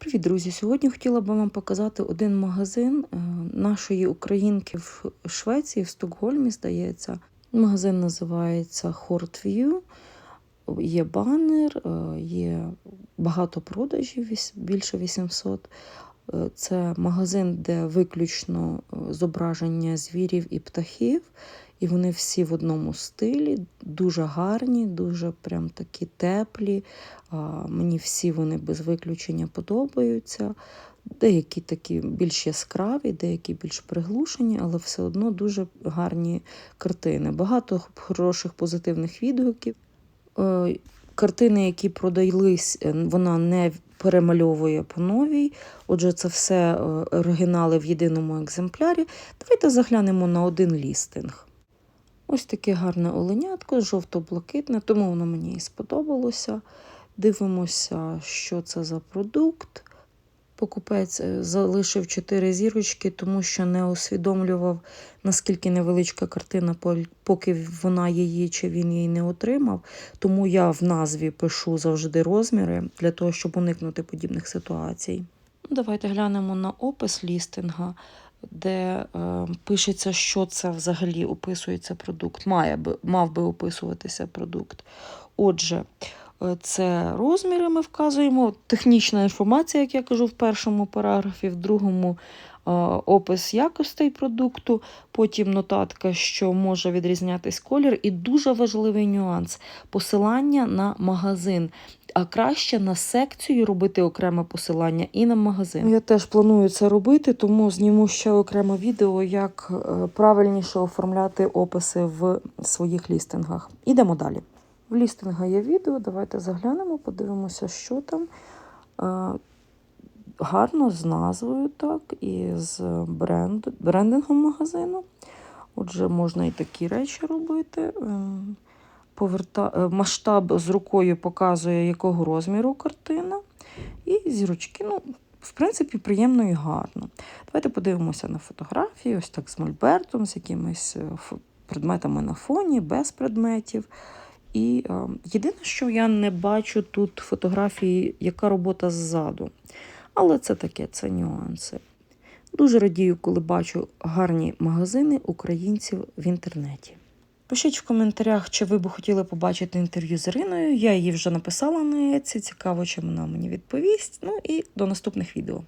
Привіт, друзі! Сьогодні хотіла би вам показати один магазин е, нашої українки в Швеції, в Стокгольмі, здається. Магазин називається Hortview. Є банер, е, є багато продажів, більше 800. Е, Це магазин, де виключно е, зображення звірів і птахів, і вони всі в одному стилі, дуже гарні, дуже прям такі теплі. Мені всі вони без виключення подобаються. Деякі такі більш яскраві, деякі більш приглушені, але все одно дуже гарні картини. Багато хороших позитивних відгуків. Картини, які продались, е, вона не перемальовує по новій. Отже, це все е, оригінали в єдиному екземплярі. Давайте заглянемо на один лістинг. Ось таке гарне оленятко, жовто-блакитне, тому воно мені і сподобалося. Дивимося, що це за продукт. Покупець е, залишив 4 зірочки, тому що не усвідомлював, наскільки невеличка картина, поки вона її чи він її не отримав. Тому я в назві пишу завжди розміри для того, щоб уникнути подібних ситуацій. Ну, Давайте глянемо на опис лістинга, де е, пишеться, що це взагалі описується продукт. Має мав би описуватися продукт. Отже, це розміри ми вказуємо, технічна інформація, як я кажу в першому параграфі, в другому е, опис якостей продукту, потім нотатка, що може відрізнятись колір, і дуже важливий нюанс посилання на магазин. А краще на секцію робити окреме посилання і на магазин. Я теж планую це робити, тому зніму ще окреме відео, як е, правильніше оформляти описи в своїх лістингах. Ідемо далі. В лістинга є відео, давайте заглянемо, подивимося, що там. Е, Гарно з назвою, так, і з бренд, брендингом магазину. Отже, можна і такі речі робити. Ем, Поверта... е, Масштаб з рукою показує, якого розміру картина. І зірочки, ну, в принципі, приємно і гарно. Давайте подивимося на фотографії, ось так з мольбертом, з якимись е, предметами на фоні, без предметів. І е, єдине, що я не бачу тут фотографії, яка робота ззаду. Але це таке, це нюанси. Дуже радію, коли бачу гарні магазини українців в інтернеті. Пишіть в коментарях, чи ви б хотіли побачити інтерв'ю з Іриною. Я її вже написала на Еці. Цікаво, чи вона мені відповість. Ну і до наступних відео.